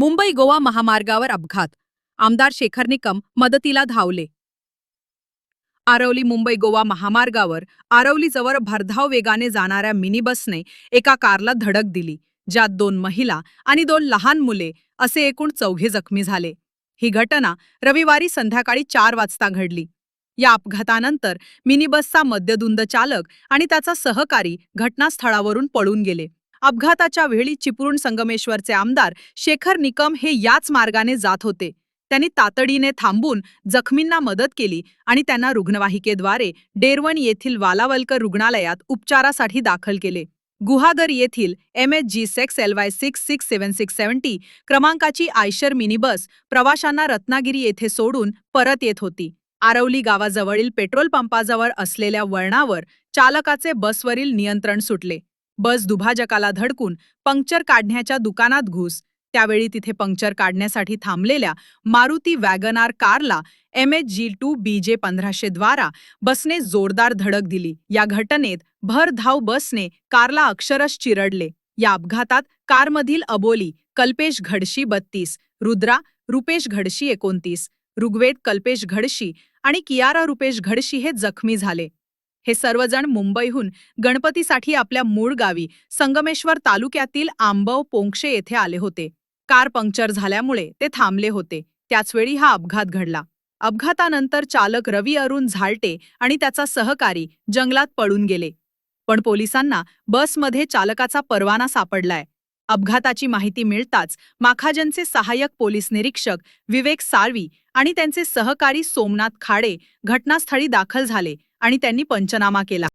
मुंबई गोवा महामार्गावर अपघात. आमदार शेखर निकम मदतीला धावले. आरवली मुंबई गोवा महामार्गावर आरवलीजवळ भरधाव वेगाने जाणाऱ्या मिनी बसने एका कारला धडक दिली ज्यात दोन महिला आणि दोन लहान मुले असे एकूण चौघे जखमी झाले. ही घटना रविवारी संध्याकाळी चार वाजता घडली. या अपघातानंतर मिनी बसचा मद्यधुंद चालक आणि त्याचा सहकारी घटनास्थळावरून पळून गेले. अपघाताच्या वेळी चिपळूण संगमेश्वरचे आमदार शेखर निकम हे याच मार्गाने जात होते. त्यांनी तातडीने थांबून जखमींना मदत केली आणि त्यांना रुग्णवाहिकेद्वारे डेरवण येथील वालावलकर रुग्णालयात उपचारासाठी दाखल केले. गुहागर येथील M H G six L Y six six seven six seventy क्रमांकाची आयशर मिनी बस प्रवाशांना रत्नागिरी येथे सोडून परत येत होती. आरवली गावाजवळील पेट्रोल पंपाजवळ असलेल्या वळणावर चालकाचे बसवरील नियंत्रण सुटले. बस दुभाजकाला धडकून पंक्चर काढण्याच्या दुकानात घुस. त्यावेळी तिथे पंक्चर काढण्यासाठी थांबलेल्या मारुती वॅगनार कारला M H G two B J पंधराशे द्वारा बसने जोरदार धडक दिली. या घटनेत भरधाव बसने कारला अक्षरश चिरडले. या अपघातात कारमधील अबोली कल्पेश घडशी बत्तीस रुद्रा रुपेश घडशी एकोणतीस ऋग्वेद कल्पेश घडशी आणि कियारा रुपेश घडशी हे जखमी झाले. हे सर्वजण मुंबईहून गणपतीसाठी आपल्या मूळ गावी संगमेश्वर तालुक्यातील आंबव पोंक्षे येथे आले होते. कार पंक्चर झाल्यामुळे ते थांबले होते. त्याचवेळी हा अपघात घडला. अपघातानंतर चालक रवी अरुण झालटे आणि त्याचा सहकारी जंगलात पळून गेले. पण पोलिसांना बसमध्ये चालकाचा परवाना सापडलाय. अपघाताची माहिती मिळताच माखाजनचे सहाय्यक पोलीस निरीक्षक विवेक साळवी आणि त्यांचे सहकारी सोमनाथ खाडे घटनास्थळी दाखल झाले. आणि त्यांनी पंचनामा केला.